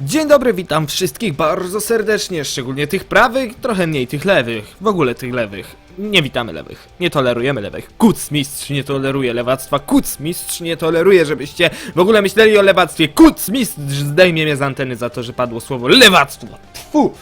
Dzień dobry, witam wszystkich bardzo serdecznie, szczególnie tych prawych, trochę mniej tych lewych, w ogóle tych lewych. Nie witamy lewych, nie tolerujemy lewych. Kuc mistrz nie toleruje lewactwa, kuc mistrz nie toleruje, żebyście w ogóle myśleli o lewactwie. Kuc mistrz zdejmie mnie z anteny za to, że padło słowo lewactwo. Tfu!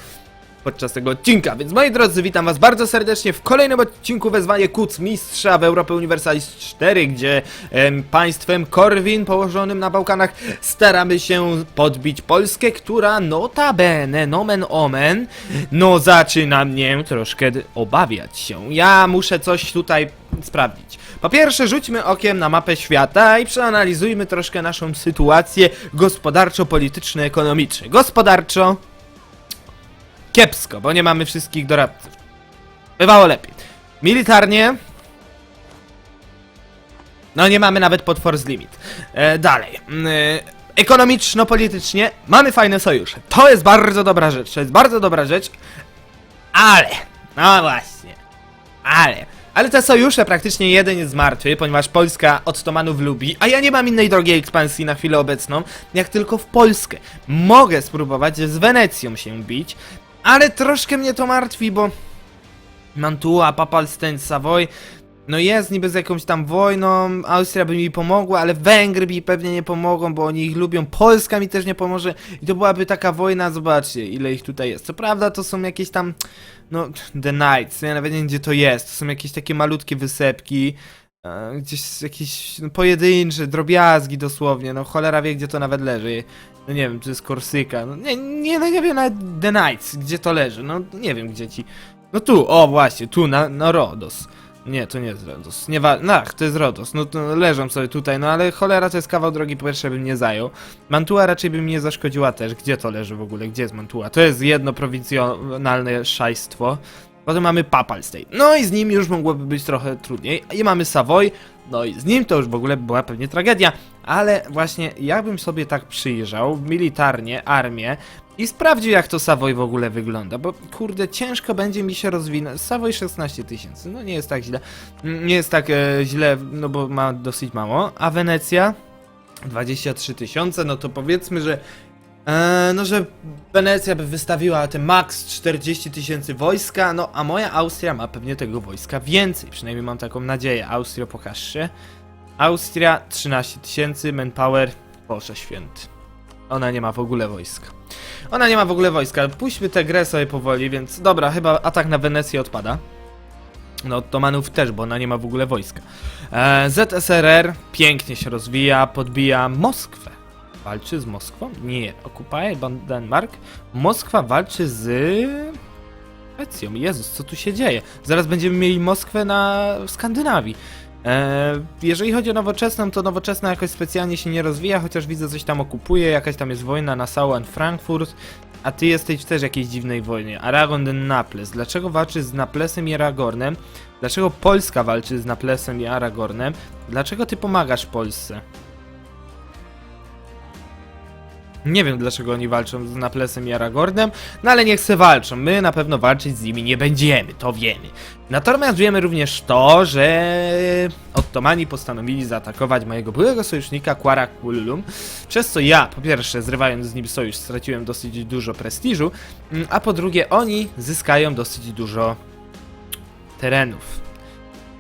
Podczas tego odcinka. Więc moi drodzy, witam was bardzo serdecznie w kolejnym odcinku wezwanie Kuc Mistrza w Europę Universalis 4, gdzie em, państwem Korwin położonym na Bałkanach staramy się podbić Polskę, która notabene, nomen omen, no zaczyna mnie troszkę obawiać się. Ja muszę coś tutaj sprawdzić. Po pierwsze, rzućmy okiem na mapę świata i przeanalizujmy troszkę naszą sytuację gospodarczo-polityczno-ekonomiczną. Gospodarczo kiepsko, bo nie mamy wszystkich doradców. Bywało lepiej. Militarnie. No nie mamy nawet pod Force Limit. E, dalej. Mm, E, Ekonomiczno-politycznie mamy fajne sojusze. To jest bardzo dobra rzecz. To jest bardzo dobra rzecz. Ale. No właśnie. Ale. Ale te sojusze praktycznie jeden jest martwy, ponieważ Polska Ottomanów lubi, a ja nie mam innej drogi ekspansji na chwilę obecną, jak tylko w Polskę. Mogę spróbować z Wenecją się bić, ale troszkę mnie to martwi, bo Mantua, Papalstein, Savoy, no jest niby z jakąś tam wojną, Austria by mi pomogła, ale Węgry mi pewnie nie pomogą, bo oni ich lubią, Polska mi też nie pomoże i to byłaby taka wojna, zobaczcie ile ich tutaj jest. Co prawda to są jakieś tam, no, The Knights, ja nawet nie wiem gdzie to jest, to są jakieś takie malutkie wysepki, e, gdzieś jakieś no, pojedyncze, drobiazgi dosłownie, no cholera wie gdzie to nawet leży. No nie wiem, to jest Korsyka, no nie, nie, no, nie wiem nawet The Knights, gdzie to leży, no nie wiem gdzie ci... No tu, o właśnie, tu, na, na Rodos. Nie, to nie jest Rodos. Nie wa- no, ach, to jest Rodos. No to leżą sobie tutaj, no ale cholera to jest kawał drogi, po pierwsze bym nie zajął. Mantua raczej by mi nie zaszkodziła też. Gdzie to leży w ogóle? Gdzie jest Mantua? To jest jedno prowincjonalne szajstwo. Potem mamy Papal State. No i z nim już mogłoby być trochę trudniej. I mamy Savoy. No i z nim to już w ogóle była pewnie tragedia. Ale właśnie jakbym sobie tak przyjrzał militarnie, armię i sprawdził jak to Savoy w ogóle wygląda, bo kurde ciężko będzie mi się rozwinąć. Savoy 16 tysięcy, no nie jest tak źle. Mm, Nie jest tak e, źle, no bo ma dosyć mało. A Wenecja 23 tysiące, no to powiedzmy, że e, no, że Wenecja by wystawiła te max 40 tysięcy wojska, no a moja Austria ma pewnie tego wojska więcej, przynajmniej mam taką nadzieję. Austria, pokaż się. Austria 13 tysięcy, manpower, Boże święty. Ona nie ma w ogóle wojska. Ona nie ma w ogóle wojska. Puśćmy tę grę sobie powoli, więc dobra, chyba atak na Wenecję odpada. No, Ottomanów też, bo ona nie ma w ogóle wojska. E, ZSRR pięknie się rozwija, podbija Moskwę. Walczy z Moskwą? Nie, okupuje Denmark. Moskwa walczy z... Szwecją. Jezus, co tu się dzieje? Zaraz będziemy mieli Moskwę na w Skandynawii. E, jeżeli chodzi o nowoczesną, to nowoczesna jakoś specjalnie się nie rozwija, chociaż widzę coś tam okupuje, jakaś tam jest wojna na Sauan Frankfurt, a ty jesteś też w jakiejś dziwnej wojnie. Aragon den Naples. Dlaczego walczysz z Naplesem i Aragornem? Dlaczego Polska walczy z Naplesem i Aragornem? Dlaczego ty pomagasz Polsce? Nie wiem dlaczego oni walczą z Naplesem i Aragornem, no ale niech se walczą. My na pewno walczyć z nimi nie będziemy, to wiemy. Natomiast wiemy również to, że Ottomani postanowili zaatakować mojego byłego sojusznika Quara Kullum, przez co ja, po pierwsze, zrywając z nim sojusz, straciłem dosyć dużo prestiżu, mm, a po drugie, oni zyskają dosyć dużo terenów.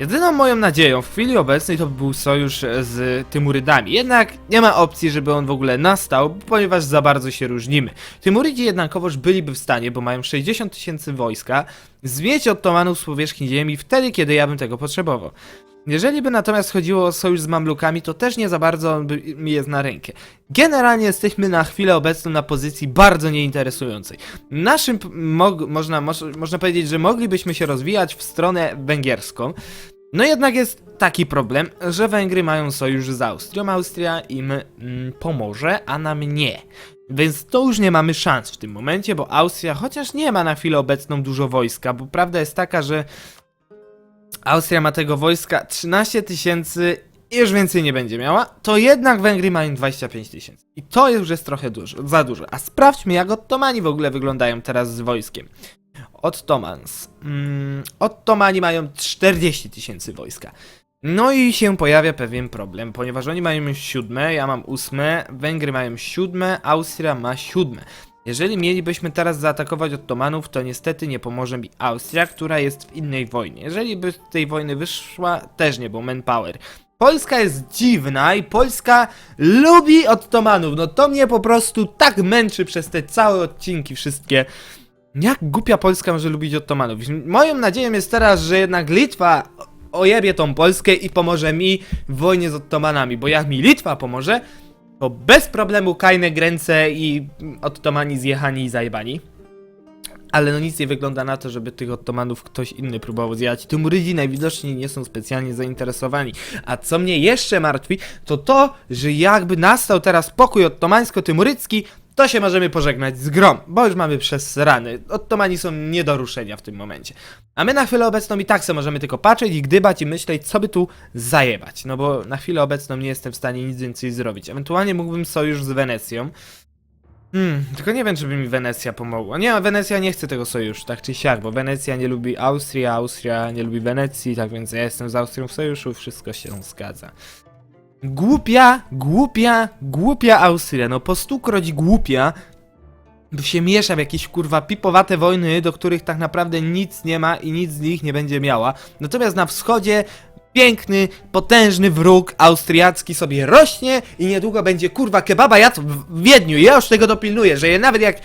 Jedyną moją nadzieją w chwili obecnej to był sojusz z Tymurydami. Jednak nie ma opcji, żeby on w ogóle nastał, ponieważ za bardzo się różnimy. Tymurydzi jednakowoż byliby w stanie, bo mają 60 tysięcy wojska, zmieć Ottomanów z powierzchni ziemi wtedy, kiedy ja bym tego potrzebował. Jeżeli by natomiast chodziło o sojusz z Mamlukami, to też nie za bardzo mi jest na rękę. Generalnie jesteśmy na chwilę obecną na pozycji bardzo nieinteresującej. Naszym, mog, można, moż, można powiedzieć, że moglibyśmy się rozwijać w stronę węgierską, no jednak jest taki problem, że Węgry mają sojusz z Austrią, Austria im mm, pomoże, a nam nie. Więc to już nie mamy szans w tym momencie, bo Austria chociaż nie ma na chwilę obecną dużo wojska, bo prawda jest taka, że Austria ma tego wojska 13 tysięcy i już więcej nie będzie miała, to jednak Węgry mają 25 tysięcy. I to już jest trochę dużo, za dużo. A sprawdźmy, jak Ottomani w ogóle wyglądają teraz z wojskiem. Ottomans. Mm, Ottomani mają 40 tysięcy wojska. No i się pojawia pewien problem, ponieważ oni mają siódme, ja mam ósme, Węgry mają siódme, Austria ma siódme. Jeżeli mielibyśmy teraz zaatakować Ottomanów, to niestety nie pomoże mi Austria, która jest w innej wojnie. Jeżeli by z tej wojny wyszła, też nie, bo manpower. Polska jest dziwna i Polska lubi Ottomanów. No to mnie po prostu tak męczy przez te całe odcinki wszystkie. Jak głupia Polska może lubić Ottomanów? Moją nadzieją jest teraz, że jednak Litwa ojebie tą Polskę i pomoże mi w wojnie z Ottomanami, bo jak mi Litwa pomoże, to bez problemu kajne gręce i Ottomani zjechani i zajebani. Ale no nic nie wygląda na to, żeby tych Ottomanów ktoś inny próbował zjechać. Timurydzi najwidoczniej nie są specjalnie zainteresowani. A co mnie jeszcze martwi, to to, że jakby nastał teraz pokój ottomańsko-tymurycki, to się możemy pożegnać z grom, bo już mamy przez rany. Ottomani są nie do ruszenia w tym momencie. A my na chwilę obecną i tak sobie możemy tylko patrzeć i gdybać i myśleć, co by tu zajebać. No bo na chwilę obecną nie jestem w stanie nic więcej zrobić. Ewentualnie mógłbym sojusz z Wenecją. Hmm, tylko nie wiem, czy by mi Wenecja pomogła. Nie, Wenecja nie chce tego sojuszu, tak czy siak, bo Wenecja nie lubi Austrii, Austria nie lubi Wenecji, tak więc ja jestem z Austrią w sojuszu, wszystko się zgadza. Głupia, głupia, głupia Austria, no po stukroć głupia, się miesza w jakieś kurwa pipowate wojny, do których tak naprawdę nic nie ma i nic z nich nie będzie miała. Natomiast na wschodzie piękny, potężny wróg austriacki sobie rośnie i niedługo będzie kurwa kebaba jadł w Wiedniu. Ja już tego dopilnuję, że je nawet jak,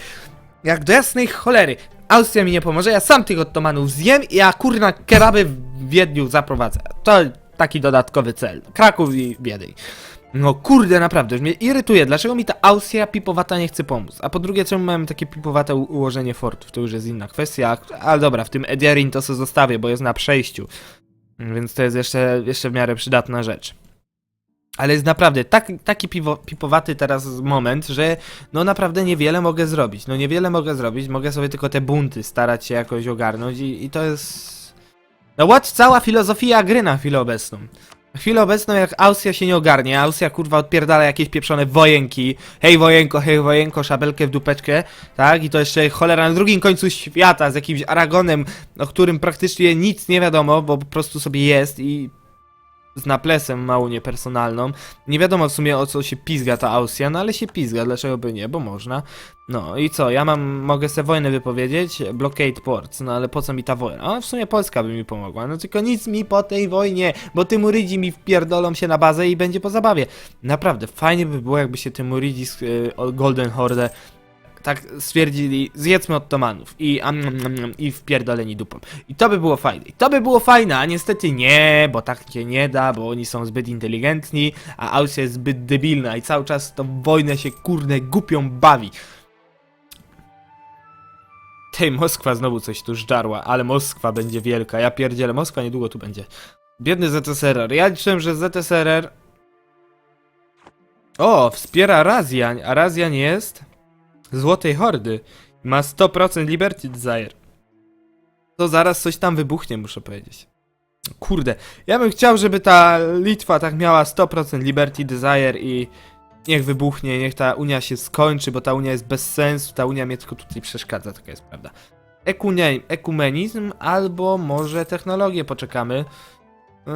jak do jasnej cholery Austria mi nie pomoże, ja sam tych Ottomanów zjem i ja kurna kebaby w Wiedniu zaprowadzę. To taki dodatkowy cel. Kraków i Wiedeń. No kurde, naprawdę, już mnie irytuje, dlaczego mi ta Austria pipowata nie chce pomóc? A po drugie, czemu mamy takie pipowate ułożenie fortów? To już jest inna kwestia, ale dobra, w tym Ediarin to sobie zostawię, bo jest na przejściu. Więc to jest jeszcze, jeszcze w miarę przydatna rzecz. Ale jest naprawdę tak, taki piwo, pipowaty teraz moment, że no naprawdę niewiele mogę zrobić. No niewiele mogę zrobić, mogę sobie tylko te bunty starać się jakoś ogarnąć i, i to jest... No what? Cała filozofia gry na chwilę obecną. Na chwilę obecną jak Austria się nie ogarnie, Austria kurwa odpierdala jakieś pieprzone wojenki, hej wojenko, hej wojenko, szabelkę w dupeczkę, tak? I to jeszcze cholera na drugim końcu świata z jakimś Aragonem, o którym praktycznie nic nie wiadomo, bo po prostu sobie jest i z naplesem mało niepersonalną. Nie wiadomo w sumie o co się pizga ta Austria, no ale się pizga, dlaczego by nie, bo można. No i co, ja mam, mogę sobie wojnę wypowiedzieć, blockade ports, no ale po co mi ta wojna? A w sumie Polska by mi pomogła, no tylko nic mi po tej wojnie, bo Tymurydzi mi wpierdolą się na bazę i będzie po zabawie. Naprawdę, fajnie by było jakby się Tymurydzi z y, o Golden Horde tak stwierdzili, zjedzmy Ottomanów i, am, am, am, i wpierdoleni dupą. I to by było fajne. I to by było fajne, a niestety nie, bo tak się nie da, bo oni są zbyt inteligentni, a Austria jest zbyt debilna i cały czas tą wojnę się kurde głupią bawi. Tej Moskwa znowu coś tu żdarła, ale Moskwa będzie wielka. Ja pierdzielę, Moskwa niedługo tu będzie. Biedny ZSRR. Ja liczyłem, że ZSRR... O, wspiera Razjan, a Razjan jest... Złotej Hordy. Ma 100% Liberty Desire. To zaraz coś tam wybuchnie, muszę powiedzieć. Kurde, ja bym chciał, żeby ta Litwa tak miała 100% Liberty Desire i niech wybuchnie, niech ta Unia się skończy, bo ta Unia jest bez sensu, ta Unia mnie tylko tutaj przeszkadza, taka jest prawda. Ekunie, ekumenizm albo może technologię poczekamy. Yy,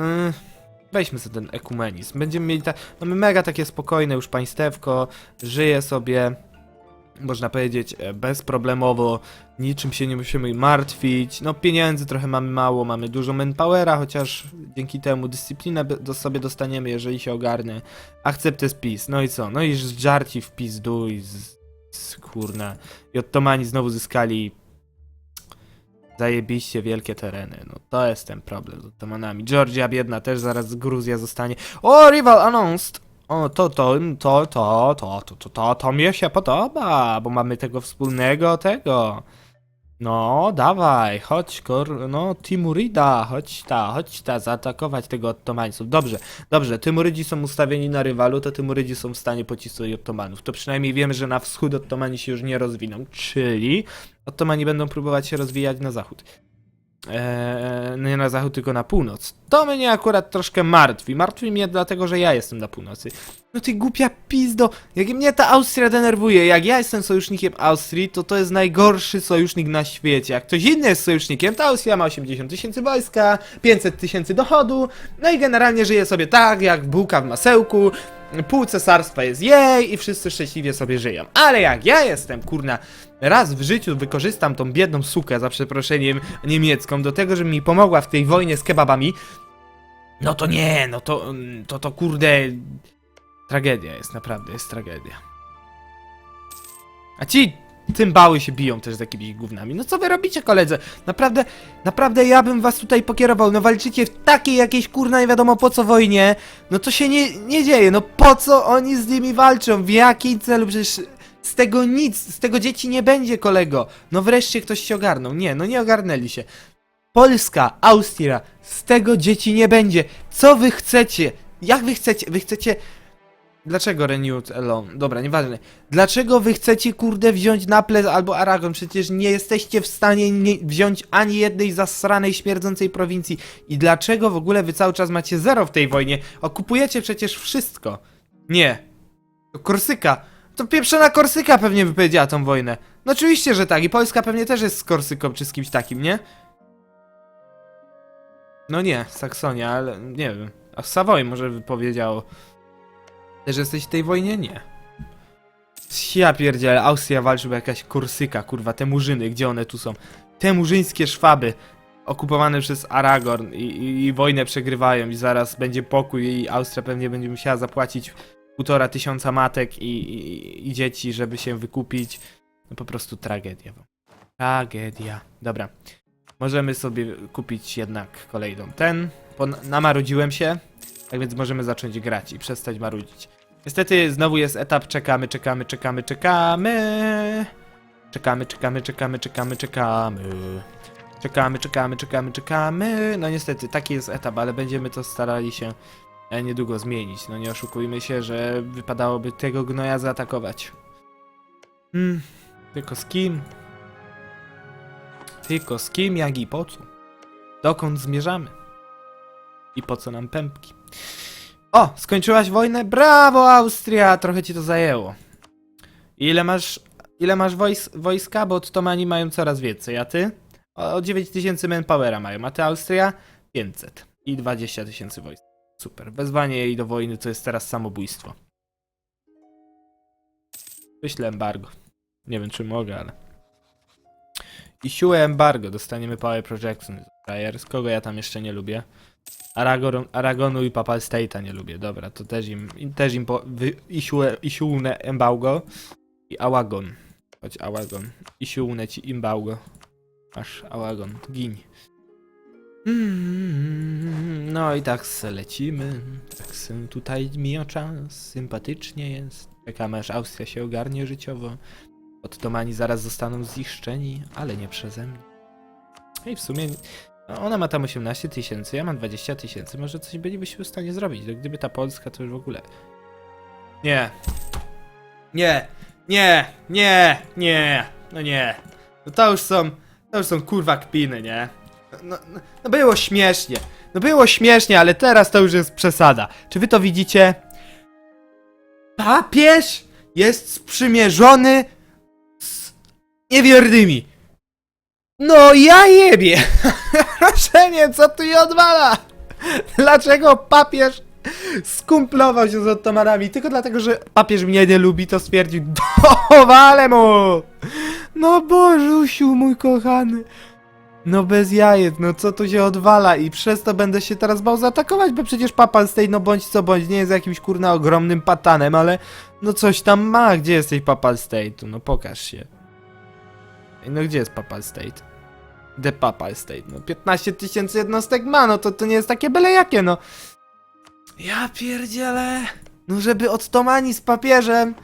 weźmy sobie ten ekumenizm. Będziemy mieli ta, mamy mega takie spokojne już państewko, żyje sobie można powiedzieć, e, bezproblemowo, niczym się nie musimy martwić. No, pieniędzy trochę mamy mało, mamy dużo manpowera, chociaż dzięki temu dyscyplinę do sobie dostaniemy, jeżeli się ogarnę. Akceptę spis, no i co? No i żarci w pizdu i z, z kurna. I Ottomani znowu zyskali zajebiście wielkie tereny. No to jest ten problem z Ottomanami. Georgia biedna też zaraz Gruzja zostanie. O, rival announced! O, to, to, to, to, to, to, to, to, to mnie się podoba, bo mamy tego wspólnego, tego. No, dawaj, chodź, kor, no, Timurida, chodź ta, chodź ta, zaatakować tego Ottomańców. Dobrze, dobrze, Timurydzi są ustawieni na rywalu, to Timurydzi są w stanie pocisnąć Ottomanów. To przynajmniej wiemy, że na wschód Ottomani się już nie rozwiną, czyli Ottomani będą próbować się rozwijać na zachód. E, nie na zachód, tylko na północ. To mnie akurat troszkę martwi. Martwi mnie dlatego, że ja jestem na północy. No ty głupia pizdo, jak mnie ta Austria denerwuje, jak ja jestem sojusznikiem Austrii, to to jest najgorszy sojusznik na świecie. Jak ktoś inny jest sojusznikiem, to Austria ma 80 tysięcy wojska, 500 tysięcy dochodu, no i generalnie żyje sobie tak, jak bułka w masełku, pół cesarstwa jest jej i wszyscy szczęśliwie sobie żyją. Ale jak ja jestem, kurna, raz w życiu wykorzystam tą biedną sukę, za przeproszeniem, niemiecką, do tego, żeby mi pomogła w tej wojnie z kebabami, no to nie, no to, to, to kurde... Tragedia jest, naprawdę, jest tragedia. A ci cymbały się biją też z jakimiś gównami. No co wy robicie, koledzy? Naprawdę, naprawdę ja bym was tutaj pokierował. No walczycie w takiej jakiejś kurna nie wiadomo po co wojnie. No to się nie, nie dzieje. No po co oni z nimi walczą? W jakiej celu? Przecież z tego nic, z tego dzieci nie będzie, kolego. No wreszcie ktoś się ogarnął. Nie, no nie ogarnęli się. Polska, Austria, z tego dzieci nie będzie. Co wy chcecie? Jak wy chcecie? Wy chcecie... Dlaczego Renewed Alone? Dobra, nieważne. Dlaczego wy chcecie, kurde, wziąć Naples albo Aragon? Przecież nie jesteście w stanie nie wziąć ani jednej zasranej, śmierdzącej prowincji. I dlaczego w ogóle wy cały czas macie zero w tej wojnie? Okupujecie przecież wszystko. Nie. To Korsyka. To pieprzona Korsyka pewnie wypowiedziała tą wojnę. No oczywiście, że tak. I Polska pewnie też jest z Korsyką czy z kimś takim, nie? No nie, Saksonia, ale nie wiem. A Savoy może wypowiedziało. Też jesteś w tej wojnie? Nie. Ja pierdzielę, Austria walczy, bo jakaś Korsyka, kurwa, te murzyny, gdzie one tu są? Te murzyńskie szwaby, okupowane przez Aragorn i, i, i wojnę przegrywają i zaraz będzie pokój i Austria pewnie będzie musiała zapłacić półtora tysiąca matek i, i, i dzieci, żeby się wykupić. No po prostu tragedia. Tragedia. Dobra. Możemy sobie kupić jednak kolejną ten. Bo na- namarudziłem się, tak więc możemy zacząć grać i przestać marudzić. Niestety znowu jest etap czekamy, czekamy, czekamy, czekamy. Czekamy, czekamy, czekamy, czekamy, czekamy. Czekamy, czekamy, czekamy, czekamy. No niestety, taki jest etap, ale będziemy to starali się niedługo zmienić. No nie oszukujmy się, że wypadałoby tego gnoja zaatakować. Hmm, tylko z kim? Tylko z kim, jak i po co? Dokąd zmierzamy? I po co nam pępki? O, skończyłaś wojnę? Brawo, Austria! Trochę ci to zajęło. Ile masz, ile masz wojs wojska? Bo Ottomani mają coraz więcej, a ty? O, o 9000 manpowera mają, a ty Austria? 500 i 20 tysięcy wojsk. Super. Wezwanie jej do wojny to jest teraz samobójstwo. Wyślę embargo. Nie wiem, czy mogę, ale... I siłę embargo. Dostaniemy Power Projection. Z kogo ja tam jeszcze nie lubię? Aragon, Aragonu i Papal State'a nie lubię. Dobra, to też im, też im po, wy, i siłę, i siłne embargo. I Ałagon. Chodź, Ałagon. I siłne ci imbaugo. Masz Ałagon, gin. Mm, no i tak lecimy. Tak tutaj mija czas. Sympatycznie jest. Czekamy aż Austria się ogarnie życiowo. Ottomani zaraz zostaną ziszczeni, ale nie przeze mnie. I w sumie no, ona ma tam 18 tysięcy, ja mam 20 tysięcy. Może coś bylibyśmy w stanie zrobić. No, gdyby ta Polska, to już w ogóle. Nie. Nie. Nie. Nie. Nie. No nie. No to już są. To już są kurwa kpiny, nie? No, no, no było śmiesznie. No było śmiesznie, ale teraz to już jest przesada. Czy wy to widzicie? Papież jest sprzymierzony z niewiernymi. No ja jebie! Proszenie, co tu je odwala? Dlaczego papież skumplował się z Ottomanami? Tylko dlatego, że papież mnie nie lubi, to stwierdził Dowalę mu! No Bożusiu, mój kochany. No bez jajec, no co tu się odwala i przez to będę się teraz bał zaatakować, bo przecież Papal State, no bądź co bądź, nie jest jakimś kurna ogromnym patanem, ale no coś tam ma. Gdzie jesteś Papal State? No pokaż się. No gdzie jest Papal State? The Papal State, no 15 tysięcy jednostek ma, no to to nie jest takie byle jakie, no. Ja pierdzielę. No żeby Ottomani z papieżem.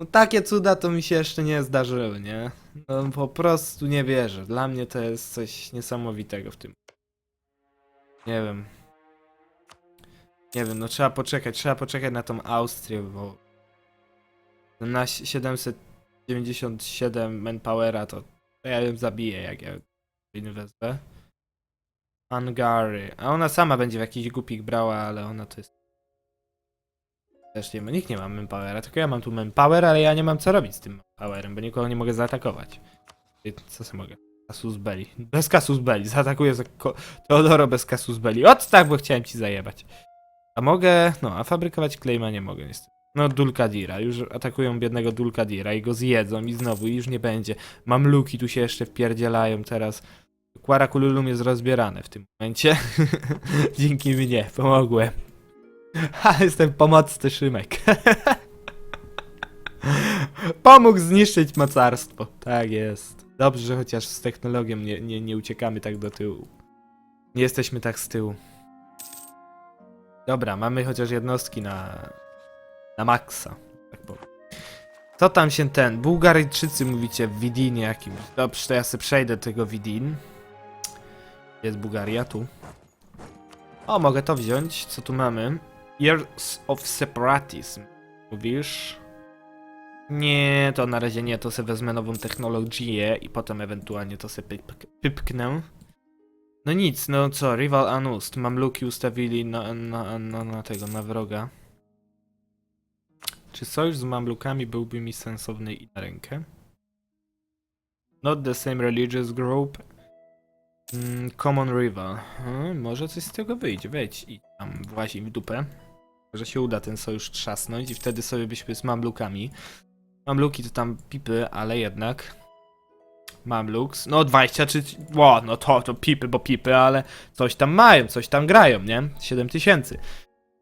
No takie cuda to mi się jeszcze nie zdarzyły, nie? No po prostu nie wierzę. Dla mnie to jest coś niesamowitego w tym. Nie wiem. Nie wiem, no trzeba poczekać, trzeba poczekać na tą Austrię, bo na 797 manpowera to to ja ją zabiję, jak ja wojny wezmę. Angary. A ona sama będzie w jakiś głupik brała, ale ona to jest... Też nie ma, nikt nie ma manpowera, tylko ja mam tu manpower, ale ja nie mam co robić z tym manpowerem, bo nikogo nie mogę zaatakować. Co sobie mogę? Casus belli. Bez casus belli. Zaatakuję za Teodoro bez casus belli. Ot tak, bo chciałem ci zajebać. A mogę... No, a fabrykować klejma nie mogę niestety. No, Dulkadira. Już atakują biednego Dulkadira i go zjedzą i znowu i już nie będzie. Mamluki tu się jeszcze wpierdzielają teraz. Quaracululum jest rozbierane w tym momencie. Dzięki mnie, pomogłem. Ha, jestem pomocny Szymek. Pomógł zniszczyć mocarstwo. Tak jest. Dobrze, że chociaż z technologią nie, nie, nie uciekamy tak do tyłu. Nie jesteśmy tak z tyłu. Dobra, mamy chociaż jednostki na, na maksa. Tak. Co tam się ten? Bułgaryjczycy mówicie w Widinie jakimś. Dobrze, to ja sobie przejdę do tego Widin. Jest Bułgaria, tu. O, mogę to wziąć. Co tu mamy? Years of Separatism. Mówisz? Nie, to na razie nie, to sobie wezmę nową technologię i potem ewentualnie to sobie pyp- pypknę. No nic, no co, Rival Anust. Mamluki ustawili na, na, na, na tego, na wroga. Czy sojusz z Mamlukami byłby mi sensowny i na rękę? Not the same religious group. Mm, common rival. Hmm, może coś z tego wyjdzie, wejdź i tam włazi w dupę. Może się uda ten sojusz trzasnąć i wtedy sobie byśmy z Mamlukami. Mamluki to tam pipy, ale jednak. Mamluks. No 20 czy. Ło, no to, to pipy, bo pipy, ale coś tam mają, coś tam grają, nie? 7000.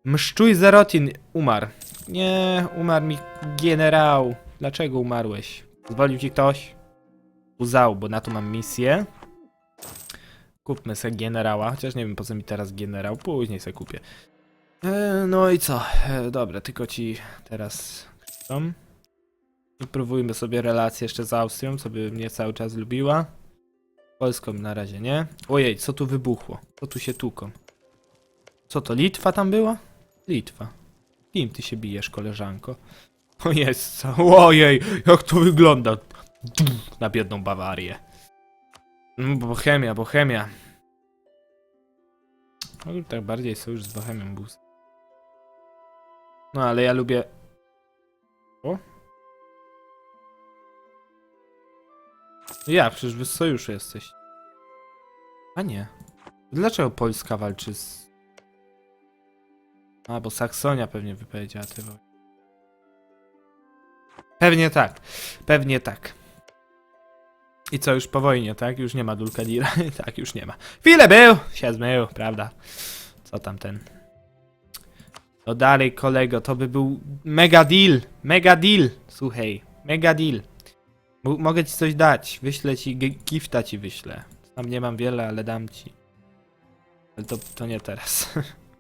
Mszczuj Zerotin umarł. Nie, umarł mi generał. Dlaczego umarłeś? Zwolił ci ktoś? Uzał, bo na to mam misję. Kupmy se generała, chociaż nie wiem po co mi teraz generał, później se kupię. E, no i co? E, dobra, tylko ci teraz krzyczą. Wypróbujmy sobie relacje jeszcze z Austrią, co by mnie cały czas lubiła. Polską na razie nie. Ojej, co tu wybuchło? Co tu się tuką? Co to, Litwa tam była? Litwa. Kim ty się bijesz, koleżanko? O jest co? Ojej, jak to wygląda? Na biedną Bawarię. Mm, Bohemia, Bohemia. No tak bardziej sojusz z Bohemią był. No ale ja lubię... O? Ja, przecież z sojuszu jesteś. A nie. Dlaczego Polska walczy z... A, bo Saksonia pewnie wypowiedziała tę wojnę. Pewnie tak. Pewnie tak. I co, już po wojnie, tak? Już nie ma Dulkadira. tak, już nie ma. Chwilę był! Się zmył, prawda? Co tam ten? No dalej, kolego, to by był mega deal! Mega deal! Słuchaj, mega deal. M- mogę ci coś dać. Wyślę ci, gi- gifta ci wyślę. Tam nie mam wiele, ale dam ci. Ale to, to nie teraz.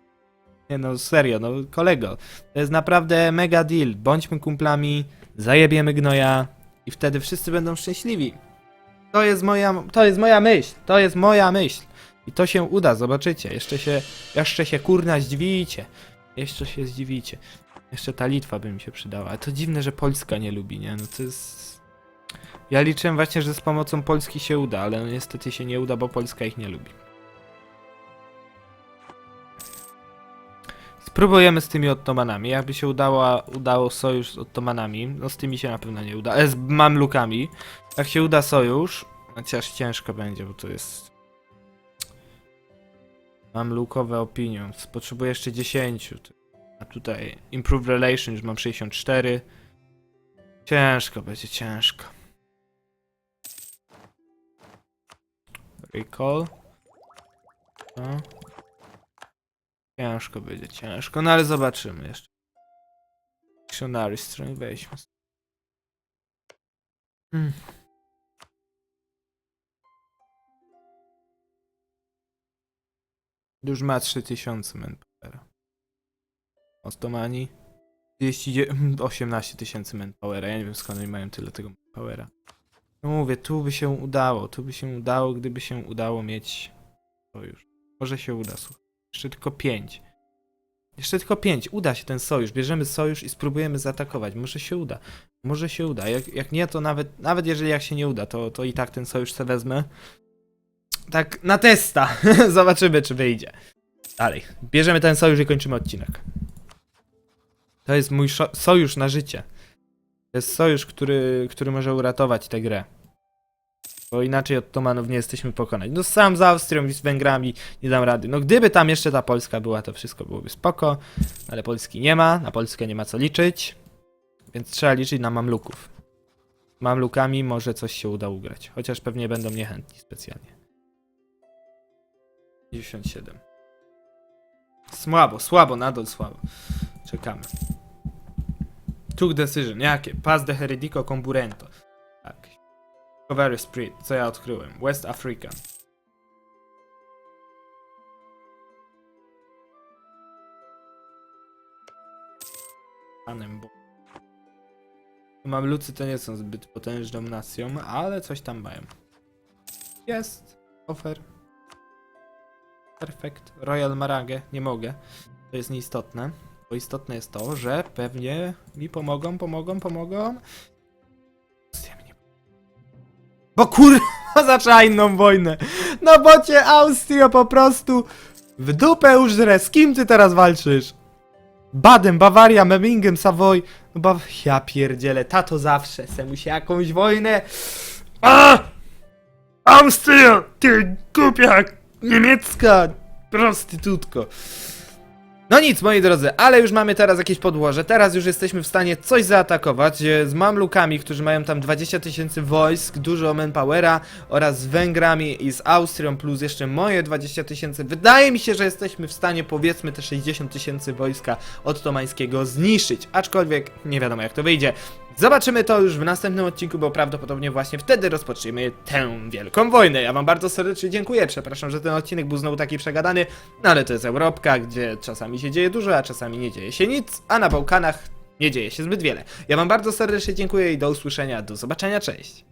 nie no, serio, no kolego. To jest naprawdę mega deal. Bądźmy kumplami, zajebiemy gnoja i wtedy wszyscy będą szczęśliwi. To jest moja, to jest moja myśl, to jest moja myśl. I to się uda, zobaczycie. Jeszcze się, jeszcze się kurna zdziwicie. Jeszcze się zdziwicie. Jeszcze ta Litwa by mi się przydała. Ale to dziwne, że Polska nie lubi, nie? No to jest... Ja liczyłem właśnie, że z pomocą Polski się uda, ale no niestety się nie uda, bo Polska ich nie lubi. Spróbujemy z tymi Ottomanami. Jakby się udało, udało sojusz z Ottomanami, no z tymi się na pewno nie uda. E, z Mamlukami. Jak się uda sojusz, chociaż ciężko będzie, bo to jest... Mamlukowe opinions. Potrzebuję jeszcze 10. A tutaj Improve Relation już mam 64. Ciężko będzie, ciężko. Recall. No. Ciężko będzie, ciężko, no ale zobaczymy jeszcze. Dictionary string weźmy. Hmm. Już ma 3000 manpowera. Ottomani 39 18 tysięcy manpowera. Ja nie wiem skąd oni mają tyle tego manpowera. No mówię, tu by się udało, tu by się udało, gdyby się udało mieć sojusz. Może się uda, słuchaj. Jeszcze tylko 5. Jeszcze tylko 5. Uda się ten sojusz. Bierzemy sojusz i spróbujemy zaatakować. Może się uda. Może się uda. Jak, jak nie, to nawet, nawet jeżeli jak się nie uda, to, to i tak ten sojusz se wezmę. Tak na testa. Zobaczymy, czy wyjdzie. Dalej. Bierzemy ten sojusz i kończymy odcinek. To jest mój sojusz na życie. To jest sojusz, który, który może uratować tę grę. Bo inaczej Ottomanów nie jesteśmy pokonani. No sam z Austrią i z Węgrami nie dam rady. No gdyby tam jeszcze ta Polska była, to wszystko byłoby spoko. Ale Polski nie ma, na Polskę nie ma co liczyć. Więc trzeba liczyć na Mamluków. Mamlukami może coś się uda ugrać. Chociaż pewnie będą niechętni specjalnie. 57. Słabo, słabo, nadal słabo. Czekamy. Took decision. Jakie? Pass de Heredico Comburento. Tak. Discovery Spirit. Co ja odkryłem? West Africa. Panem Bo. Mamlucy to nie są zbyt potężną nacją, ale coś tam mają. Jest. Offer. Perfekt. Royal Marage. Nie mogę. To jest nieistotne. Bo istotne jest to, że pewnie mi pomogą, pomogą, pomogą. Bo kurwa zaczęła inną wojnę. No bo cię Austria po prostu w dupę użre. Z kim ty teraz walczysz? Baden, Bawaria, Memmingen, Savoy. No ba... Ja pierdzielę, tato zawsze se musi jakąś wojnę. A! Austria, ty głupia niemiecka prostytutko. No nic, moi drodzy, ale już mamy teraz jakieś podłoże. Teraz już jesteśmy w stanie coś zaatakować e, z Mamlukami, którzy mają tam 20 tysięcy wojsk, dużo manpowera oraz z Węgrami i z Austrią, plus jeszcze moje 20 tysięcy. Wydaje mi się, że jesteśmy w stanie powiedzmy te 60 tysięcy wojska ottomańskiego zniszczyć, aczkolwiek nie wiadomo jak to wyjdzie. Zobaczymy to już w następnym odcinku, bo prawdopodobnie właśnie wtedy rozpoczniemy tę wielką wojnę. Ja wam bardzo serdecznie dziękuję. Przepraszam, że ten odcinek był znowu taki przegadany, no ale to jest Europka, gdzie czasami się dzieje dużo, a czasami nie dzieje się nic, a na Bałkanach nie dzieje się zbyt wiele. Ja wam bardzo serdecznie dziękuję i do usłyszenia, do zobaczenia, cześć!